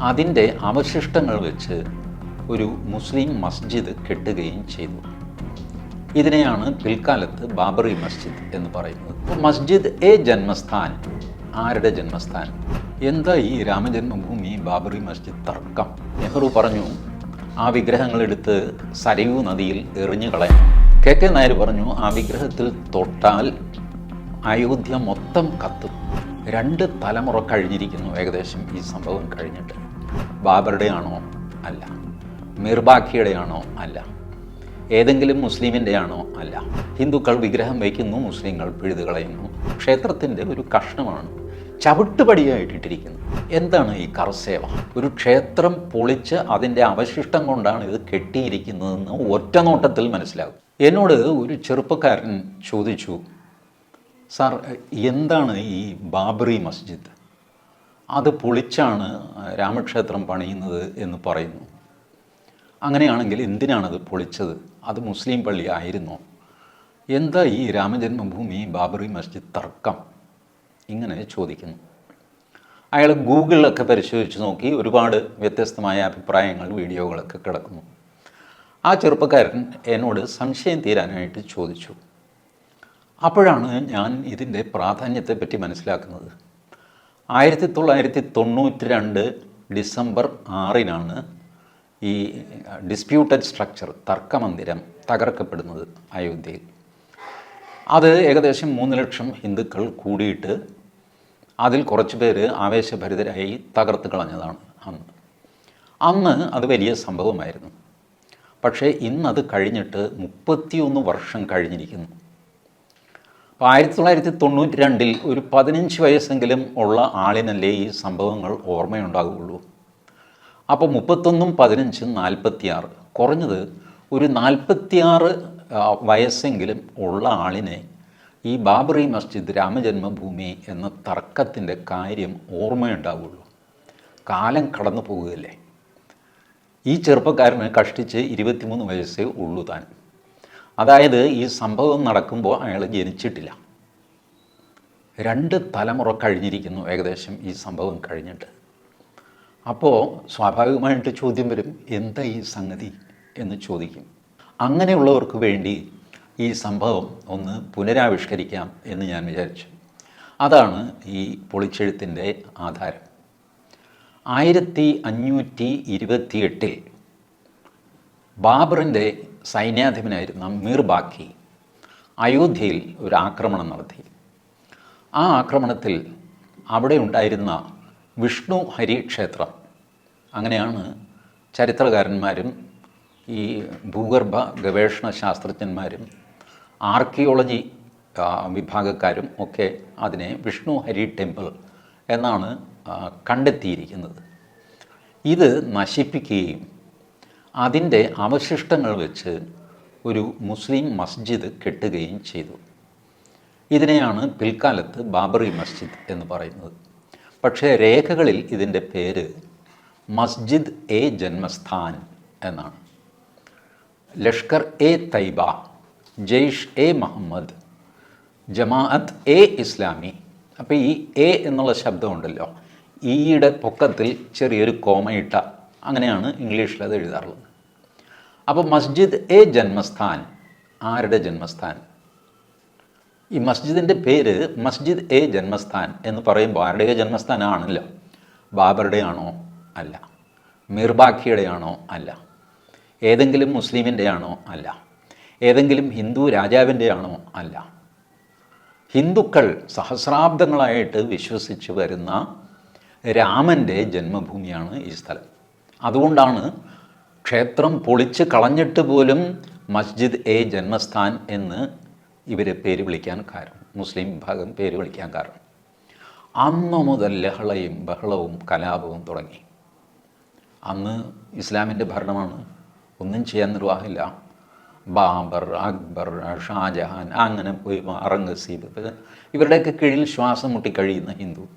അതിന്റെ അവശിഷ്ടങ്ങൾ വെച്ച് ഒരു മുസ്ലിം മസ്ജിദ് കെട്ടുകയും ചെയ്തു. ഇതിനെയാണ് പിൽക്കാലത്ത് ബാബറി മസ്ജിദ് എന്ന് പറയുന്നത്. മസ്ജിദ് എ ജന്മസ്ഥാൻ ആരുടെ ജന്മസ്ഥാൻ? എന്താ ഈ രാമജന്മഭൂമി ബാബറി മസ്ജിദ് തർക്കം? നെഹ്റു പറഞ്ഞു ആ വിഗ്രഹങ്ങളെടുത്ത് സരയൂ നദിയിൽ എറിഞ്ഞു കളയാം. കെ കെ നായർ പറഞ്ഞു ആ വിഗ്രഹത്തിൽ തൊട്ടാൽ അയോധ്യ മൊത്തം കത്തും. രണ്ട് തലമുറ കഴിഞ്ഞിരിക്കുന്നു ഏകദേശം ഈ സംഭവം കഴിഞ്ഞിട്ട്. ബാബറുടെയാണോ അല്ല. മിർബാക്കിയുടെയാണോ അല്ല. ഏതെങ്കിലും മുസ്ലിമിന്റെയാണോ അല്ല. ഹിന്ദുക്കൾ വിഗ്രഹം വയ്ക്കുന്നു മുസ്ലിങ്ങൾ പിഴുതു കളയുന്നു ക്ഷേത്രത്തിന്റെ ഒരു കഷ്ണമാണ് ചവിട്ടുപടിയായിട്ടിട്ടിരിക്കുന്നു. എന്താണ് ഈ കർസേവ? ഒരു ക്ഷേത്രം പൊളിച്ച് അതിന്റെ അവശിഷ്ടം കൊണ്ടാണ് ഇത് കെട്ടിയിരിക്കുന്നതെന്ന് ഒറ്റ നോട്ടത്തിൽ മനസ്സിലാകും. എന്നോട് ഒരു ചെറുപ്പക്കാരൻ ചോദിച്ചു സാർ എന്താണ് ഈ ബാബറി മസ്ജിദ്? അത് പൊളിച്ചാണ് രാമക്ഷേത്രം പണിയുന്നത് എന്ന് പറയുന്നു. അങ്ങനെയാണെങ്കിൽ എന്തിനാണത് പൊളിച്ചത്? അത് മുസ്ലിം പള്ളി ആയിരുന്നു. എന്താ ഈ രാമജന്മഭൂമി ബാബറി മസ്ജിദ് തർക്കം? ഇങ്ങനെ ചോദിക്കുന്നു. അയാൾ ഗൂഗിളിലൊക്കെ പരിശോധിച്ച് നോക്കി ഒരുപാട് വ്യത്യസ്തമായ അഭിപ്രായങ്ങൾ വീഡിയോകളൊക്കെ കിടക്കുന്നു. ആ ചെറുപ്പക്കാരൻ എന്നോട് സംശയം തീരാനായിട്ട് ചോദിച്ചു. അപ്പോഴാണ് ഞാൻ ഇതിന്റെ പ്രാധാന്യത്തെപ്പറ്റി മനസ്സിലാക്കുന്നത്. ആയിരത്തി തൊള്ളായിരത്തി തൊണ്ണൂറ്റി രണ്ട് ഡിസംബർ ആറിനാണ് ഈ ഡിസ്പ്യൂട്ടഡ് സ്ട്രക്ചർ തർക്കമന്ദിരം തകർക്കപ്പെടുന്നത് അയോധ്യയിൽ. അത് ഏകദേശം മൂന്ന് ലക്ഷം ഹിന്ദുക്കൾ കൂടിയിട്ട് അതിൽ കുറച്ച് പേര് ആവേശഭരിതരായി തകർത്ത് കളഞ്ഞതാണ് അന്ന്. അന്ന് അത് വലിയ സംഭവമായിരുന്നു. പക്ഷേ ഇന്നത് കഴിഞ്ഞിട്ട് മുപ്പത്തിയൊന്ന് വർഷം കഴിഞ്ഞിരിക്കുന്നു. അപ്പോൾ ആയിരത്തി തൊള്ളായിരത്തി തൊണ്ണൂറ്റി രണ്ടിൽ ഒരു പതിനഞ്ച് വയസ്സെങ്കിലും ഉള്ള ആളിനല്ലേ ഈ സംഭവങ്ങൾ ഓർമ്മയുണ്ടാകുള്ളൂ അപ്പോൾ മുപ്പത്തൊന്നും പതിനഞ്ചും നാൽപ്പത്തിയാറ്. കുറഞ്ഞത് ഒരു നാൽപ്പത്തിയാറ് വയസ്സെങ്കിലും ഉള്ള ആളിനെ ഈ ബാബറി മസ്ജിദ് രാമജന്മഭൂമി എന്ന തർക്കത്തിന്റെ കാര്യം ഓർമ്മയുണ്ടാവുള്ളൂ. കാലം കടന്നു പോകുകയല്ലേ ഈ ചെറുപ്പക്കാരന് കഷ്ടിച്ച് ഇരുപത്തിമൂന്ന് വയസ്സേ ഉള്ളൂ താൻ. അതായത് ഈ സംഭവം നടക്കുമ്പോൾ അയാൾ ജനിച്ചിട്ടില്ല. രണ്ട് തലമുറ കഴിഞ്ഞിരിക്കുന്നു ഏകദേശം ഈ സംഭവം കഴിഞ്ഞിട്ട്. അപ്പോൾ സ്വാഭാവികമായിട്ട് ചോദ്യം വരും എന്താ ഈ സംഗതി എന്ന് ചോദിക്കും. അങ്ങനെയുള്ളവർക്ക് വേണ്ടി ഈ സംഭവം ഒന്ന് പുനരാവിഷ്കരിക്കാം എന്ന് ഞാൻ വിചാരിച്ചു. അതാണ് ഈ പൊളിച്ചെഴുത്തിന്റെ ആധാരം. ആയിരത്തി അഞ്ഞൂറ്റി ഇരുപത്തിയെട്ടിൽ ബാബറിന്റെ സൈന്യാധിപനായിരുന്ന മീർ ബാക്കി അയോധ്യയിൽ ഒരു ആക്രമണം നടത്തി. ആ ആക്രമണത്തിൽ അവിടെ ഉണ്ടായിരുന്ന വിഷ്ണു ഹരി ക്ഷേത്രം അങ്ങനെയാണ് ചരിത്രകാരന്മാരും ഈ ഭൂഗർഭ ഗവേഷണ ശാസ്ത്രജ്ഞന്മാരും ആർക്കിയോളജി വിഭാഗക്കാരും ഒക്കെ അതിനെ വിഷ്ണു ഹരി ടെമ്പിൾ എന്നാണ് കണ്ടെത്തിയിരിക്കുന്നത്. ഇത് നശിപ്പിക്കുകയും അതിന്റെ അവശിഷ്ടങ്ങൾ വെച്ച് ഒരു മുസ്ലിം മസ്ജിദ് കെട്ടുകയും ചെയ്തു. ഇതിനെയാണ് പിൽക്കാലത്ത് ബാബറി മസ്ജിദ് എന്ന് പറയുന്നത്. പക്ഷേ രേഖകളിൽ ഇതിന്റെ പേര് മസ്ജിദ് എ ജന്മസ്ഥാൻ എന്നാണ്. ലഷ്കർ എ തൈബ ജെയ്ഷ് എ മുഹമ്മദ് ജമാഅത്ത് എ ഇസ്ലാമി. അപ്പോൾ ഈ എ എന്നുള്ള ശബ്ദമുണ്ടല്ലോ ഈയുടെ പൊക്കത്തിൽ ചെറിയൊരു കോമയിട്ട അങ്ങനെയാണ് ഇംഗ്ലീഷിൽ അത് എഴുതാറുള്ളത്. അപ്പോൾ മസ്ജിദ് എ ജന്മസ്ഥാൻ? ആരുടെ ജന്മസ്ഥാൻ? ഈ മസ്ജിദിന്റെ പേര് മസ്ജിദ് എ ജന്മസ്ഥാൻ എന്ന് പറയുമ്പോൾ ആരുടെ ജന്മസ്ഥാനാണല്ലോ. ബാബറുടെ ആണോ അല്ല. മിർബാക്കിയുടെ ആണോ അല്ല. ഏതെങ്കിലും മുസ്ലിമിന്റെ ആണോ അല്ല. ഏതെങ്കിലും ഹിന്ദു രാജാവിന്റെ ആണോ അല്ല. ഹിന്ദുക്കൾ സഹസ്രാബ്ദങ്ങളായിട്ട് വിശ്വസിച്ച് വരുന്ന രാമന്റെ ജന്മഭൂമിയാണ് ഈ സ്ഥലം. അതുകൊണ്ടാണ് ക്ഷേത്രം പൊളിച്ച് കളഞ്ഞിട്ട് പോലും മസ്ജിദ് എ ജന്മസ്ഥാൻ എന്ന് ഇവർ പേര് വിളിക്കാൻ കാരണം മുസ്ലിം വിഭാഗം പേര് വിളിക്കാൻ കാരണം. അന്ന് മുതൽ ലഹളയും ബഹളവും കലാപവും തുടങ്ങി. അന്ന് ഇസ്ലാമിന്റെ ഭരണമാണ്. ഒന്നും ചെയ്യാൻ നിർവാഹമില്ല. ബാബർ അക്ബർ ഷാജഹാൻ അങ്ങനെ പോയി അറംഗസീബ് ഇവരുടെയൊക്കെ കീഴിൽ ശ്വാസം മുട്ടിക്കഴിയുന്ന ഹിന്ദു.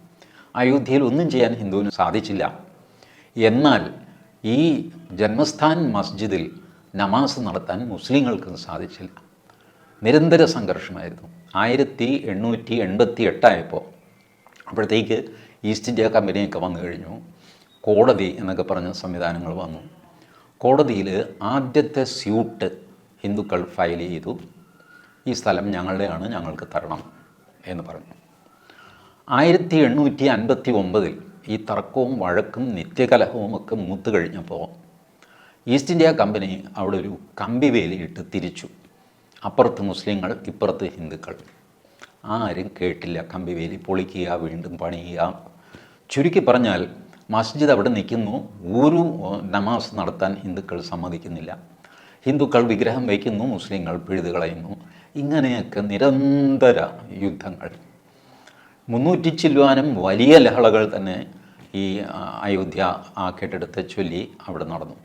അയോധ്യയിൽ ഒന്നും ചെയ്യാൻ ഹിന്ദുവിന് സാധിച്ചില്ല. എന്നാൽ ഈ ജന്മസ്ഥാൻ മസ്ജിദിൽ നമാസ് നടത്താൻ മുസ്ലിങ്ങൾക്ക് സാധിച്ചില്ല. നിരന്തര സംഘർഷമായിരുന്നു. ആയിരത്തി എണ്ണൂറ്റി എൺപത്തി എട്ടായപ്പോൾ അപ്പോഴത്തേക്ക് ഈസ്റ്റ് ഇന്ത്യ കമ്പനിയൊക്കെ വന്നു കഴിഞ്ഞു. കോടതി എന്നൊക്കെ പറഞ്ഞ സംവിധാനങ്ങൾ വന്നു. കോടതിയിൽ ആദ്യത്തെ സ്യൂട്ട് ഹിന്ദുക്കൾ ഫയൽ ചെയ്തു. ഈ സ്ഥലം ഞങ്ങളുടെയാണ് ഞങ്ങൾക്ക് തരണം എന്ന് പറഞ്ഞു. ആയിരത്തി എണ്ണൂറ്റി അൻപത്തി ഒമ്പതിൽ ഈ തർക്കവും വഴക്കും നിത്യകലഹവും ഒക്കെ മൂത്ത് കഴിഞ്ഞപ്പോൾ ഈസ്റ്റ് ഇന്ത്യ കമ്പനി അവിടെ ഒരു കമ്പി വേലിയിട്ട് തിരിച്ചു. അപ്പുറത്ത് മുസ്ലിങ്ങൾ ഇപ്പുറത്ത് ഹിന്ദുക്കൾ. ആരും കേട്ടില്ല കമ്പി വേലി പൊളിക്കുക വീണ്ടും പണിയുക. ചുരുക്കി പറഞ്ഞാൽ മസ്ജിദ് അവിടെ നിൽക്കുന്നു. ഒരു നമാസ് നടത്താൻ ഹിന്ദുക്കൾ സമ്മതിക്കുന്നില്ല. ഹിന്ദുക്കൾ വിഗ്രഹം വയ്ക്കുന്നു മുസ്ലിങ്ങൾ പിഴുതു കളയുന്നു. ഇങ്ങനെയൊക്കെ നിരന്തര യുദ്ധങ്ങൾ. മുന്നൂറ്റി ചില്ലുവാനും വലിയ ലഹളകൾ തന്നെ ഈ അയോധ്യ ആ കെട്ടിടത്തെ ചൊല്ലി അവിടെ നടന്നു.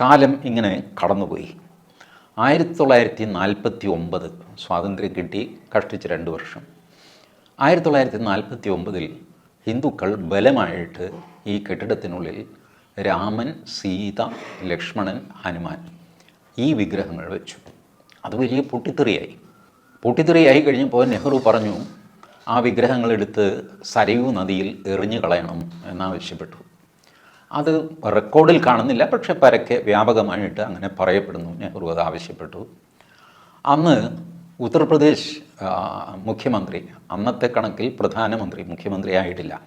കാലം ഇങ്ങനെ കടന്നുപോയി. ആയിരത്തി തൊള്ളായിരത്തി നാൽപ്പത്തി ഒമ്പത് സ്വാതന്ത്ര്യം കിട്ടി കഷ്ടിച്ച് രണ്ട് വർഷം. ആയിരത്തി തൊള്ളായിരത്തി നാൽപ്പത്തി ഒമ്പതിൽ ഹിന്ദുക്കൾ ബലമായിട്ട് ഈ കെട്ടിടത്തിനുള്ളിൽ രാമൻ സീത ലക്ഷ്മണൻ ഹനുമാൻ ഈ വിഗ്രഹങ്ങൾ വെച്ചു. അത് വലിയ പൊട്ടിത്തെറിയായി. പൊട്ടിത്തെറിയായി കഴിഞ്ഞപ്പോൾ നെഹ്റു പറഞ്ഞു ആ വിഗ്രഹങ്ങളെടുത്ത് സരയൂ നദിയിൽ എറിഞ്ഞു കളയണം എന്നാവശ്യപ്പെട്ടു. അത് റെക്കോർഡിൽ കാണുന്നില്ല പക്ഷെ പരക്കെ വ്യാപകമായിട്ട് അങ്ങനെ പറയപ്പെടുന്നു. നെഹ്റു അത് ആവശ്യപ്പെട്ടു. അന്ന് ഉത്തർപ്രദേശ് മുഖ്യമന്ത്രി അന്നത്തെ കണക്കിൽ പ്രധാനമന്ത്രി മുഖ്യമന്ത്രി ആയിട്ടില്ല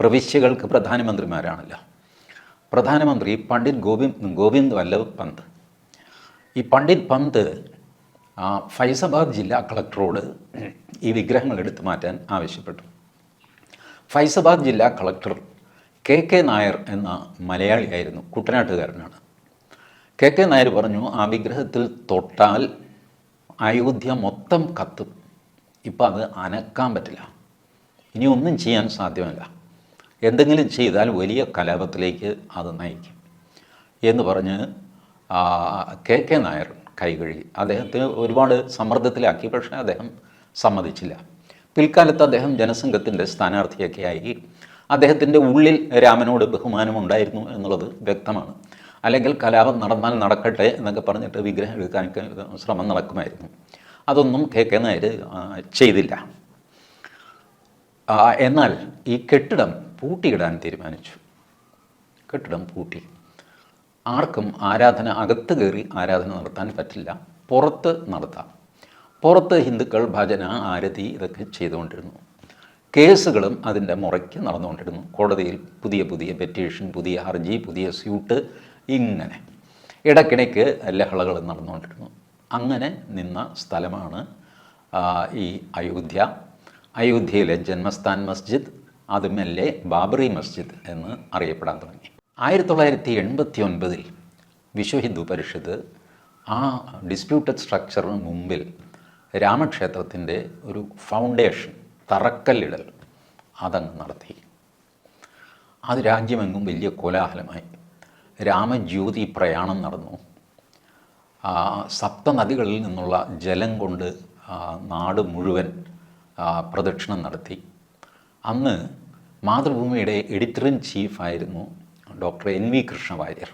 പ്രവിശ്യകൾക്ക് പ്രധാനമന്ത്രിമാരാണല്ലോ. പ്രധാനമന്ത്രി പണ്ഡിറ്റ് ഗോവിന്ദ് ഗോവിന്ദ് വല്ലഭ് പന്ത്. ഈ പണ്ഡിറ്റ് പന്ത് ഫൈസാബാദ് ജില്ലാ കളക്ടറോട് ഈ വിഗ്രഹങ്ങൾ എടുത്തു മാറ്റാൻ ആവശ്യപ്പെട്ടു. ഫൈസാബാദ് ജില്ലാ കളക്ടർ കെ കെ നായർ എന്ന മലയാളിയായിരുന്നു കുട്ടനാട്ടുകാരനാണ്. കെ കെ നായർ പറഞ്ഞു ആ വിഗ്രഹത്തിൽ തൊട്ടാൽ അയോധ്യ മൊത്തം കത്തും. ഇപ്പം അത് അനക്കാൻ പറ്റില്ല. ഇനി ഒന്നും ചെയ്യാൻ സാധ്യമല്ല. എന്തെങ്കിലും ചെയ്താൽ വലിയ കലാപത്തിലേക്ക് അത് നയിക്കും. എന്ന് പറഞ്ഞ് കെ കെ നായർ കൈകഴുകി. അദ്ദേഹത്തെ ഒരുപാട് സമ്മർദ്ദത്തിലാക്കി പക്ഷേ അദ്ദേഹം സമ്മതിച്ചില്ല. പിൽക്കാലത്ത് അദ്ദേഹം ജനസംഘത്തിന്റെ സ്ഥാനാർത്ഥിയൊക്കെ ആയി അദ്ദേഹത്തിന്റെ ഉള്ളിൽ രാമനോട് ബഹുമാനമുണ്ടായിരുന്നു എന്നുള്ളത് വ്യക്തമാണ്. അല്ലെങ്കിൽ കലാപം നടന്നാൽ നടക്കട്ടെ എന്നൊക്കെ പറഞ്ഞിട്ട് വിഗ്രഹം എടുക്കാനൊക്കെ ശ്രമം നടക്കുമായിരുന്നു. അതൊന്നും കെ കെ നായർ ചെയ്തില്ല. എന്നാൽ ഈ കെട്ടിടം പൂട്ടിയിടാൻ തീരുമാനിച്ചു. കെട്ടിടം പൂട്ടി. ആർക്കും ആരാധന അകത്ത് കയറി ആരാധന നടത്താൻ പറ്റില്ല. പുറത്ത് നടത്താം. പുറത്ത് ഹിന്ദുക്കൾ ഭജന ആരതി ഇതൊക്കെ ചെയ്തുകൊണ്ടിരുന്നു. കേസുകളും അതിന്റെ മുറയ്ക്ക് നടന്നുകൊണ്ടിരുന്നു. കോടതിയിൽ പുതിയ പുതിയ പെറ്റീഷൻ പുതിയ ഹർജി പുതിയ സ്യൂട്ട് ഇങ്ങനെ. ഇടയ്ക്കിടയ്ക്ക് ലഹളകൾ നടന്നുകൊണ്ടിരുന്നു. അങ്ങനെ നിന്ന സ്ഥലമാണ് ഈ അയോധ്യ. അയോധ്യയിലെ ജന്മസ്ഥാൻ മസ്ജിദ് അതുമല്ലേ ബാബറി മസ്ജിദ് എന്ന് അറിയപ്പെടാൻ തുടങ്ങി. ആയിരത്തി തൊള്ളായിരത്തി എൺപത്തി ഒൻപതിൽ വിശ്വ ഹിന്ദു പരിഷത്ത് ആ ഡിസ്പ്യൂട്ടഡ് സ്ട്രക്ചറിന് മുമ്പിൽ രാമക്ഷേത്രത്തിന്റെ ഒരു ഫൗണ്ടേഷൻ തറക്കല്ലിടൽ അതങ്ങ് നടത്തി. അത് രാജ്യമെങ്ങും വലിയ കോലാഹലമായി. രാമജ്യോതി പ്രയാണം നടന്നു. സപ്തനദികളിൽ നിന്നുള്ള ജലം കൊണ്ട് നാട് മുഴുവൻ പ്രദക്ഷിണം നടത്തി. അന്ന് മാതൃഭൂമിയുടെ editor in ചീഫായിരുന്നു doctor N V Krishna Warrier.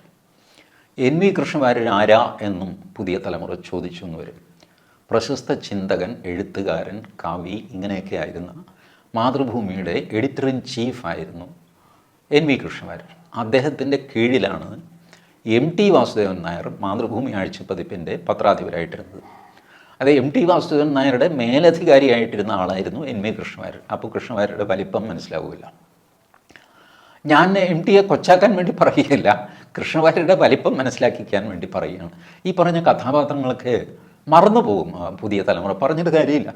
N V Krishna Warrier ആരാ എന്നും പുതിയ തലമുറ ചോദിച്ചു എന്ന് വരും. പ്രശസ്ത ചിന്തകൻ എഴുത്തുകാരൻ കവി ഇങ്ങനെയൊക്കെ ആയിരുന്ന മാതൃഭൂമിയുടെ എഡിറ്റർ ഇൻ ചീഫ് ആയിരുന്നു എൻ വി കൃഷ്ണവാര്യർ. അദ്ദേഹത്തിന്റെ കീഴിലാണ് എം ടി വാസുദേവൻ നായർ മാതൃഭൂമി ആഴ്ചപ്പതിപ്പിന്റെ പത്രാധിപരായിട്ടിരുന്നത്. അത് എം ടി വാസുദേവൻ നായരുടെ മേലധികാരിയായിട്ടിരുന്ന ആളായിരുന്നു എൻ വി കൃഷ്ണവാര്യർ. അപ്പോൾ കൃഷ്ണവാര്യരുടെ വലിപ്പം മനസ്സിലാവില്ല ഞാൻ എം ടിയെ കൊച്ചാക്കാൻ വേണ്ടി പറയുകയില്ല. കൃഷ്ണവാര്യരുടെ വലിപ്പം മനസ്സിലാക്കിക്കാൻ വേണ്ടി പറയുകയാണ്. ഈ പറഞ്ഞ കഥാപാത്രങ്ങളൊക്കെ മറന്നു പോകും പുതിയ തലമുറ. പറഞ്ഞിട്ട് കാര്യമില്ല.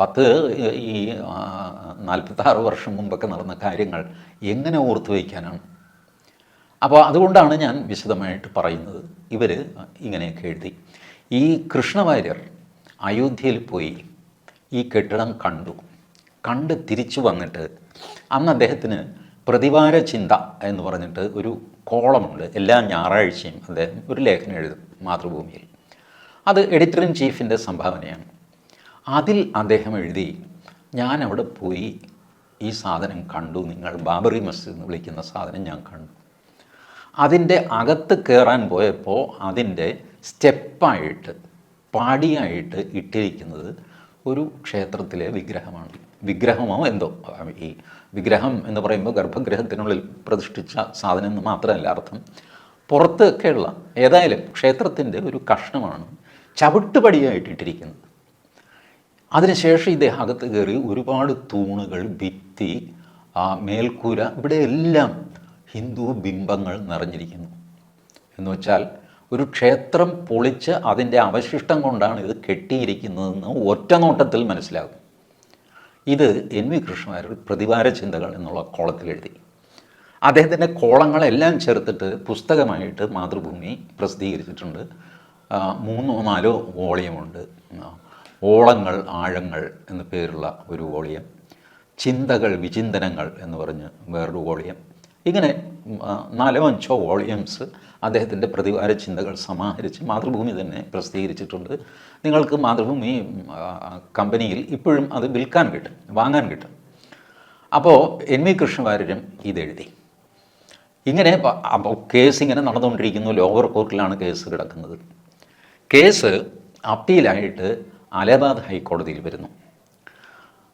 പത്ത് ഈ നാൽപ്പത്താറ് വർഷം മുമ്പൊക്കെ നടന്ന കാര്യങ്ങൾ എങ്ങനെ ഓർത്തു വയ്ക്കാനാണ്? അപ്പോൾ അതുകൊണ്ടാണ് ഞാൻ വിശദമായിട്ട് പറയുന്നത്. ഇവർ ഇങ്ങനെയൊക്കെ എഴുതി. ഈ കൃഷ്ണവാര്യർ അയോധ്യയിൽ പോയി ഈ കെട്ടിടം കണ്ടു. കണ്ട് തിരിച്ചു വന്നിട്ട് അന്ന് അദ്ദേഹത്തിന് പ്രതിവാര ചിന്ത എന്ന് പറഞ്ഞിട്ട് ഒരു കോളമുണ്ട് എല്ലാ ഞായറാഴ്ചയും അദ്ദേഹം ഒരു ലേഖനം എഴുതും മാതൃഭൂമിയിൽ. അത് എഡിറ്റർ ഇൻ ചീഫിന്റെ സംഭാവനയാണ്. അതിൽ അദ്ദേഹം എഴുതി ഞാൻ അവിടെ പോയി ഈ സാധനം കണ്ടു. നിങ്ങൾ ബാബറി മസ്ജിദ് എന്ന് വിളിക്കുന്ന സാധനം ഞാൻ കണ്ടു. അതിന്റെ അകത്ത് കയറാൻ പോയപ്പോൾ അതിന്റെ സ്റ്റെപ്പായിട്ട് പാടിയായിട്ട് ഇട്ടിരിക്കുന്നത് ഒരു ക്ഷേത്രത്തിലെ വിഗ്രഹമാണ്. വിഗ്രഹമോ എന്തോ ഈ വിഗ്രഹം എന്ന് പറയുമ്പോൾ ഗർഭഗൃഹത്തിനുള്ളിൽ പ്രതിഷ്ഠിച്ച സാധനം എന്ന് മാത്രമല്ല അർത്ഥം. പുറത്തൊക്കെയുള്ള ഏതായാലും ക്ഷേത്രത്തിന്റെ ഒരു കഷ്ണമാണ് ചവിട്ടുപടിയായിട്ടിട്ടിരിക്കുന്നത്. അതിനുശേഷം ഇദ്ദേഹം അകത്ത് കയറി ഒരുപാട് തൂണുകൾ ഭിത്തി മേൽക്കൂര ഇവിടെയെല്ലാം ഹിന്ദു ബിംബങ്ങൾ നിറഞ്ഞിരിക്കുന്നു. എന്ന് വെച്ചാൽ ഒരു ക്ഷേത്രം പൊളിച്ച് അതിന്റെ അവശിഷ്ടം കൊണ്ടാണ് ഇത് കെട്ടിയിരിക്കുന്നതെന്ന് ഒറ്റ നോട്ടത്തിൽ മനസ്സിലാകും. ഇത് എൻ വി കൃഷ്ണമാരുടെ പ്രതിവാര ചിന്തകൾ എന്നുള്ള കോളത്തിൽ എഴുതി. അദ്ദേഹത്തിന്റെ കോളങ്ങളെല്ലാം ചേർത്തിട്ട് പുസ്തകമായിട്ട് മാതൃഭൂമി പ്രസിദ്ധീകരിച്ചിട്ടുണ്ട്. മൂന്നോ നാലോ വോളിയമുണ്ട്. ഓളങ്ങൾ ആഴങ്ങൾ എന്ന പേരുള്ള ഒരു വോളിയം ചിന്തകൾ വിചിന്തനങ്ങൾ എന്ന് പറഞ്ഞ് വേറൊരു വോളിയം. ഇങ്ങനെ നാലോ അഞ്ചോ വോളിയംസ് അദ്ദേഹത്തിന്റെ പ്രതിവാര ചിന്തകൾ സമാഹരിച്ച് മാതൃഭൂമി തന്നെ പ്രസിദ്ധീകരിച്ചിട്ടുണ്ട്. നിങ്ങൾക്ക് മാതൃഭൂമി കമ്പനിയിൽ ഇപ്പോഴും അത് വിൽക്കാൻ കിട്ടും വാങ്ങാൻ കിട്ടും. അപ്പോൾ എൻ വി കൃഷ്ണവാര്യരും ഇതെഴുതി. ഇങ്ങനെ കേസ് ഇങ്ങനെ നടന്നുകൊണ്ടിരിക്കുന്നു ലോവർ കോർട്ടിലാണ് കേസ് കിടക്കുന്നത്. കേസ് അപ്പീലായിട്ട് അലഹബാദ് ഹൈക്കോടതിയിൽ വരുന്നു.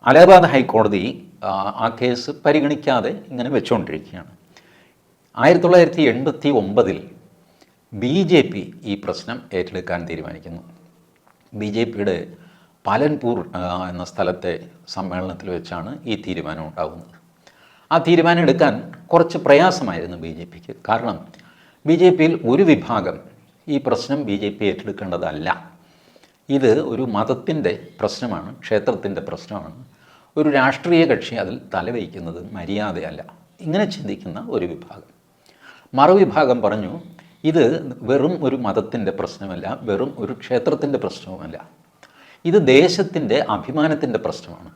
അലഹബാദ് ഹൈക്കോടതി ആ കേസ് പരിഗണിക്കാതെ ഇങ്ങനെ വെച്ചുകൊണ്ടിരിക്കുകയാണ് ആയിരത്തി തൊള്ളായിരത്തി എൺപത്തി ഒമ്പതിൽ ബി ജെ പി ഈ പ്രശ്നം ഏറ്റെടുക്കാൻ തീരുമാനിക്കുന്നു. ബി ജെ പിയുടെ പാലൻപൂർ എന്ന സ്ഥലത്തെ സമ്മേളനത്തിൽ വെച്ചാണ് ഈ തീരുമാനം ഉണ്ടാകുന്നത്. ആ തീരുമാനം എടുക്കാൻ കുറച്ച് പ്രയാസമായിരുന്നു ബി ജെ പിക്ക്. കാരണം ബി ജെ പിയിൽ ഒരു വിഭാഗം ഈ പ്രശ്നം ബി ജെ പി ഏറ്റെടുക്കേണ്ടതല്ല. ഇത് ഒരു മതത്തിന്റെ പ്രശ്നമാണ് ക്ഷേത്രത്തിന്റെ പ്രശ്നമാണ്. ഒരു രാഷ്ട്രീയ കക്ഷി അതിൽ തലവയ്ക്കുന്നത് മര്യാദയല്ല. ഇങ്ങനെ ചിന്തിക്കുന്ന ഒരു വിഭാഗം. മറുവിഭാഗം പറഞ്ഞു ഇത് വെറും ഒരു മതത്തിന്റെ പ്രശ്നമല്ല വെറും ഒരു ക്ഷേത്രത്തിന്റെ പ്രശ്നവുമല്ല. ഇത് ദേശത്തിന്റെ അഭിമാനത്തിന്റെ പ്രശ്നമാണ്.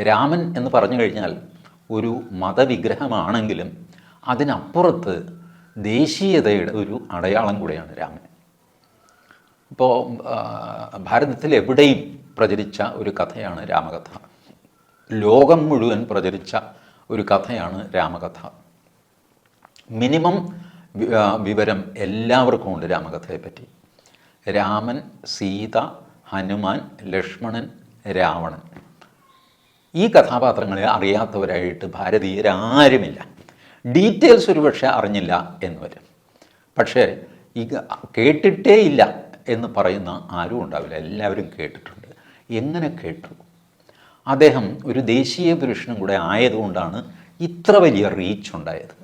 രാമൻ എന്ന് പറഞ്ഞു കഴിഞ്ഞാൽ ഒരു മതവിഗ്രഹമാണെങ്കിലും അതിനപ്പുറത്ത് ദേശീയതയുടെ ഒരു അടയാളം കൂടെയാണ് രാമൻ. ഇപ്പോൾ ഭാരതത്തിൽ എവിടെയും പ്രചരിച്ച ഒരു കഥയാണ് രാമകഥ. ലോകം മുഴുവൻ പ്രചരിച്ച ഒരു കഥയാണ് രാമകഥ. മിനിമം വിവരം എല്ലാവർക്കും ഉണ്ട് രാമകഥയെപ്പറ്റി രാമൻ സീത ഹനുമാൻ ലക്ഷ്മണൻ രാവണൻ. ഈ കഥാപാത്രങ്ങളെ അറിയാത്തവരായിട്ട് ഭാരതീയരാരുമില്ല. ഡീറ്റെയിൽസ് ഒരുപക്ഷെ അറിഞ്ഞില്ല എന്ന് വരും. പക്ഷേ ഈ കേട്ടിട്ടേ ഇല്ല എന്ന് പറയുന്ന ആരും ഉണ്ടാവില്ല. എല്ലാവരും കേട്ടിട്ടുണ്ട്. എങ്ങനെ കേട്ടു? അദ്ദേഹം ഒരു ദേശീയ പുരുഷനും കൂടെ ആയതുകൊണ്ടാണ് ഇത്ര വലിയ റീച്ച് ഉണ്ടായത്.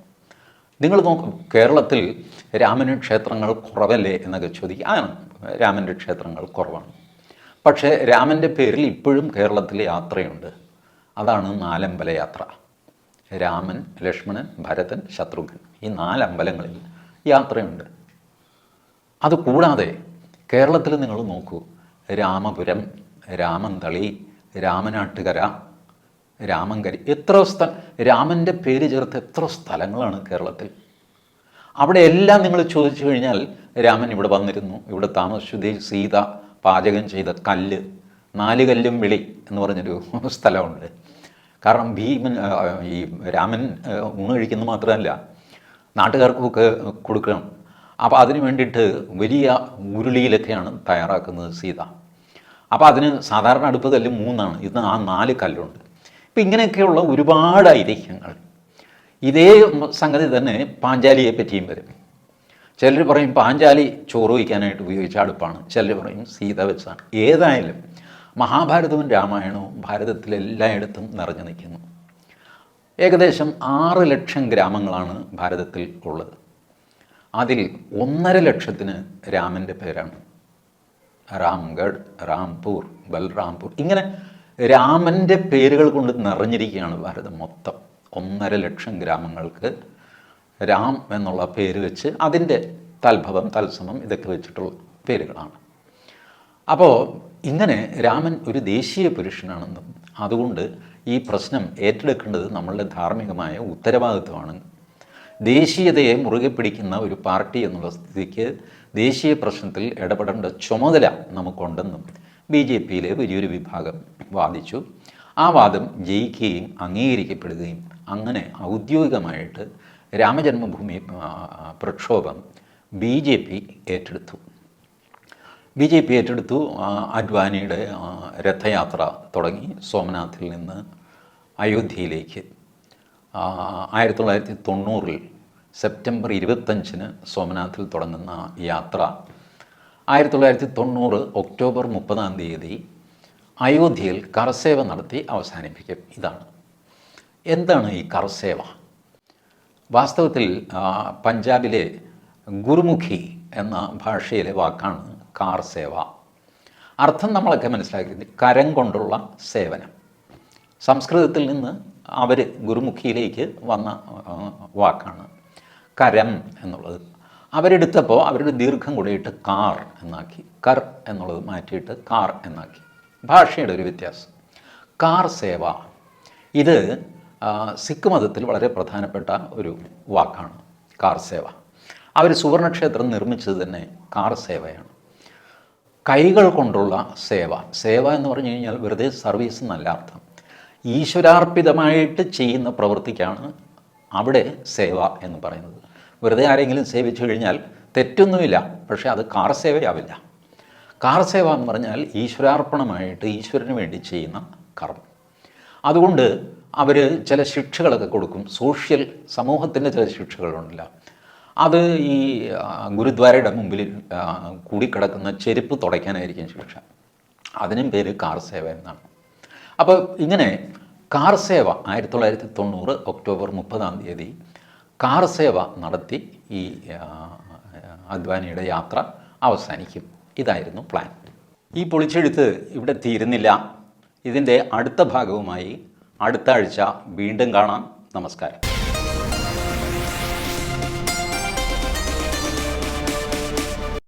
നിങ്ങൾ നോക്കും കേരളത്തിൽ രാമന് ക്ഷേത്രങ്ങൾ കുറവല്ലേ എന്നൊക്കെ ചോദിക്കുക. ആണ് രാമന്റെ ക്ഷേത്രങ്ങൾ കുറവാണ്. പക്ഷേ രാമന്റെ പേരിൽ ഇപ്പോഴും കേരളത്തിൽ യാത്രയുണ്ട്. അതാണ് നാലമ്പല യാത്ര. രാമൻ ലക്ഷ്മണൻ ഭരതൻ ശത്രുഘ്നൻ ഈ നാലമ്പലങ്ങളിൽ യാത്രയുണ്ട്. അതുകൂടാതെ കേരളത്തിൽ നിങ്ങൾ നോക്കൂ. രാമപുരം രാമന്തളി രാമനാട്ടുകര രാമങ്കരി എത്ര സ്ഥ രാമന്റെ പേര് ചേർത്ത് എത്ര സ്ഥലങ്ങളാണ് കേരളത്തിൽ. അവിടെ എല്ലാം നിങ്ങൾ ചോദിച്ചു കഴിഞ്ഞാൽ രാമൻ ഇവിടെ വന്നിരുന്നു. ഇവിടെ താമസിച്ചു. സീത പാചകം ചെയ്ത കല്ല് നാല് കല്ലും വിളി എന്ന് പറഞ്ഞൊരു സ്ഥലമുണ്ട്. കാരണം ഭീമൻ ഈ രാമൻ ഊണ് കഴിക്കുന്നത് മാത്രമല്ല നാട്ടുകാർക്കൊക്കെ കൊടുക്കണം. അപ്പോൾ അതിന് വേണ്ടിയിട്ട് വലിയ ഉരുളിയിലൊക്കെയാണ് തയ്യാറാക്കുന്നത് സീത. അപ്പോൾ അതിന് സാധാരണ അടുപ്പ് കല്ല് മൂന്നാണ്. ഇന്ന് ആ നാല് കല്ലുണ്ട്. ഇപ്പം ഇങ്ങനെയൊക്കെയുള്ള ഒരുപാട് ഐതിഹ്യങ്ങൾ. ഇതേ സംഗതി തന്നെ പാഞ്ചാലിയെ പറ്റിയും വരും. ചിലർ പറയും പാഞ്ചാലി ചോറ് വയ്ക്കാനായിട്ട് ഉപയോഗിച്ച അടുപ്പാണ്. ചിലർ പറയും സീത വെച്ചാണ്. ഏതായാലും മഹാഭാരതവും രാമായണവും ഭാരതത്തിലെല്ലായിടത്തും നിറഞ്ഞു നിൽക്കുന്നു. ഏകദേശം ആറ് ലക്ഷം ഗ്രാമങ്ങളാണ് ഭാരതത്തിൽ ഉള്ളത്. അതിൽ ഒന്നര ലക്ഷത്തിന് രാമന്റെ പേരാണ്. രാംഗഡ് റാംപൂർ ബൽറാംപൂർ ഇങ്ങനെ രാമന്റെ പേരുകൾ കൊണ്ട് നിറഞ്ഞിരിക്കുകയാണ് ഭാരതം മൊത്തം. ഒന്നര ലക്ഷം ഗ്രാമങ്ങൾക്ക് രാം എന്നുള്ള പേര് വെച്ച് അതിന്റെ തൽഭവം തത്സമം ഇതൊക്കെ വെച്ചിട്ടുള്ള പേരുകളാണ്. അപ്പോൾ ഇങ്ങനെ രാമൻ ഒരു ദേശീയ പുരുഷനാണെന്നും അതുകൊണ്ട് ഈ പ്രശ്നം ഏറ്റെടുക്കേണ്ടത് നമ്മളുടെ ധാർമ്മികമായ ഉത്തരവാദിത്വമാണ്. ദേശീയതയെ മുറുകെ പിടിക്കുന്ന ഒരു പാർട്ടി എന്നുള്ള സ്ഥിതിക്ക് ദേശീയ പ്രശ്നത്തിൽ ഇടപെടേണ്ട ചുമതല നമുക്കുണ്ടെന്നും ബി ജെ പിയിലെ വലിയൊരു വിഭാഗം വാദിച്ചു. ആ വാദം ജയിക്കുകയും അംഗീകരിക്കപ്പെടുകയും അങ്ങനെ ഔദ്യോഗികമായിട്ട് രാമജന്മഭൂമി പ്രക്ഷോഭം ബി ജെ പി ഏറ്റെടുത്തു. ബി ജെ പി ഏറ്റെടുത്തു അഡ്വാനിയുടെ രഥയാത്ര തുടങ്ങി സോമനാഥിൽ നിന്ന് അയോധ്യയിലേക്ക്. ആയിരത്തി തൊള്ളായിരത്തി തൊണ്ണൂറിൽ സെപ്റ്റംബർ ഇരുപത്തഞ്ചിന് സോമനാഥിൽ തുടങ്ങുന്ന യാത്ര ആയിരത്തി തൊള്ളായിരത്തി തൊണ്ണൂറ് ഒക്ടോബർ മുപ്പതാം തീയതി അയോധ്യയിൽ കർസേവ നടത്തി അവസാനിപ്പിക്കും. ഇതാണ്. എന്താണ് ഈ കർസേവ വാസ്തവത്തിൽ പഞ്ചാബിലെ ഗുരുമുഖി എന്ന ഭാഷയിലെ വാക്കാണ് കാർ സേവ അർത്ഥം നമ്മളൊക്കെ മനസ്സിലാക്കിയത് കരം കൊണ്ടുള്ള സേവനം. സംസ്കൃതത്തിൽ നിന്ന് അവർ ഗുരുമുഖിയിലേക്ക് വന്ന വാക്കാണ് കരം എന്നുള്ളത്. അവരെടുത്തപ്പോൾ അവരുടെ ദീർഘം കൂടിയിട്ട് കാർ എന്നാക്കി. കർ എന്നുള്ളത് മാറ്റിയിട്ട് കാർ എന്നാക്കി. ഭാഷയുടെ ഒരു വ്യത്യാസം. കാർ സേവ. ഇത് സിഖ് മതത്തിൽ വളരെ പ്രധാനപ്പെട്ട ഒരു വാക്കാണ്. കാർ സേവ. അവർ സുവർണക്ഷേത്രം നിർമ്മിച്ചത് തന്നെ കാർ സേവയാണ്. കൈകൾ കൊണ്ടുള്ള സേവ. സേവ എന്ന് പറഞ്ഞു കഴിഞ്ഞാൽ വെറുതെ സർവീസ് എന്നല്ല അർത്ഥം. ഈശ്വരാർപ്പിതമായിട്ട് ചെയ്യുന്ന പ്രവൃത്തിക്കാണ് അവിടെ സേവ എന്ന് പറയുന്നത്. വെറുതെ ആരെങ്കിലും സേവിച്ചു കഴിഞ്ഞാൽ തെറ്റൊന്നുമില്ല പക്ഷേ അത് കാർ സേവയാവില്ല. കാർ സേവ എന്ന് പറഞ്ഞാൽ ഈശ്വരാർപ്പണമായിട്ട് ഈശ്വരന് വേണ്ടി ചെയ്യുന്ന കർമ്മം. അതുകൊണ്ട് അവർ ചില ശിക്ഷകളൊക്കെ കൊടുക്കും. സോഷ്യൽ സമൂഹത്തിന്റെ ചില ശിക്ഷകളുണ്ടല്ല. അത് ഈ ഗുരുദ്വാരയുടെ മുമ്പിൽ കൂടിക്കിടക്കുന്ന ചെരുപ്പ് തുടയ്ക്കാനായിരിക്കും ശിക്ഷ. അതിനും പേര് കാർ സേവ എന്നാണ്. അപ്പോൾ ഇങ്ങനെ കാർ സേവ ആയിരത്തി തൊള്ളായിരത്തി തൊണ്ണൂറ് ഒക്ടോബർ മുപ്പതാം തീയതി കാർ സേവ നടത്തി ഈ അദ്വാനിയുടെ യാത്ര അവസാനിക്കും. ഇതായിരുന്നു പ്ലാൻ ഈ പൊളിച്ചെഴുത്ത് ഇവിടെ തീരുന്നില്ല. ഇതിന്റെ അടുത്ത ഭാഗവുമായി അടുത്ത ആഴ്ച വീണ്ടും കാണാം. നമസ്കാരം.